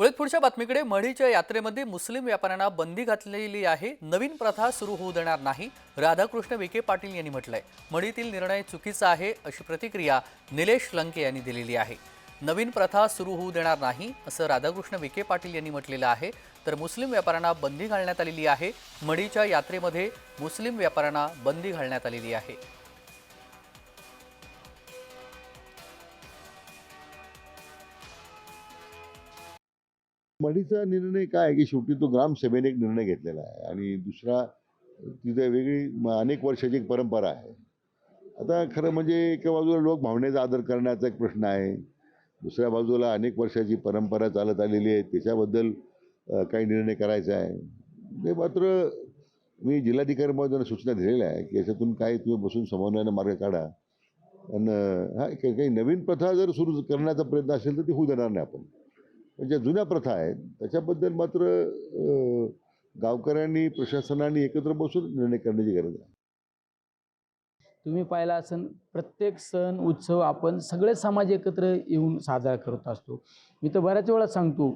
वळत पुढच्या बातमीकडे मढीच्या यात्रेमध्ये मुस्लिम व्यापाऱ्यांना बंदी घातलेली आहे. नवीन प्रथा सुरू होऊ देणार नाही. राधाकृष्ण विखे पाटील यांनी म्हटलंय मढीतील निर्णय चुकीचा आहे अशी प्रतिक्रिया निलेश लंके यांनी दिलेली आहे. नवीन प्रथा सुरू होऊ देणार नाही असं राधाकृष्ण विखे पाटील यांनी म्हटलेलं आहे. तर मुस्लिम व्यापाऱ्यांना बंदी घालण्यात आलेली आहे. मढीच्या यात्रेमध्ये मुस्लिम व्यापाऱ्यांना बंदी घालण्यात आलेली आहे. मढीचा निर्णय काय आहे की शेवटी तो ग्रामसभेने एक निर्णय घेतलेला आहे आणि दुसरा तिथे वेगळी अनेक वर्षाची एक परंपरा आहे. आता खरं म्हणजे एका बाजूला लोक भावनेचा आदर करण्याचा एक प्रश्न आहे. दुसऱ्या बाजूला अनेक वर्षाची परंपरा चालत आलेली आहे. त्याच्याबद्दल काही निर्णय करायचा आहे. ते मात्र मी जिल्हाधिकारी महोदयांना सूचना दिलेल्या आहे की याच्यातून काय तुम्ही बसून समन्वयानं मार्ग काढा. आणि हा काही नवीन प्रथा जर सुरू करण्याचा प्रयत्न असेल तर ती होऊ देणार नाही आपण. म्हणजे ज्या जुन्या प्रथा आहेत. त्याच्याबद्दल मात्र गावकऱ्यांनी प्रशासनाने एकत्र बसून निर्णय करण्याची गरज आहे. तुम्ही पाहिला असन प्रत्येक सण उत्सव आपण सगळे समाज एकत्र येऊन साजरा करत असतो. मी तर बऱ्याच वेळा सांगतो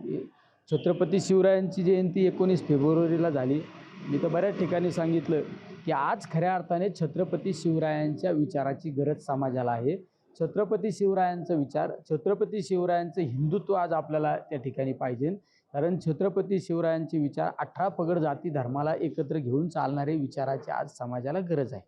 छत्रपती शिवरायांची जयंती एकोणीस फेब्रुवारीला झाली. मी तर बऱ्याच ठिकाणी सांगितलं की आज खऱ्या अर्थाने छत्रपती शिवरायांच्या विचाराची गरज समाजाला आहे. छत्रपती शिवरायांचा विचार छत्रपती शिवरायांचं हिंदुत्व आज आपल्याला त्या ठिकाणी पाहिजे. कारण छत्रपती शिवरायांचे विचार अठरा पगड जाती धर्माला एकत्र घेऊन चालणारे विचाराची आज समाजाला गरज आहे.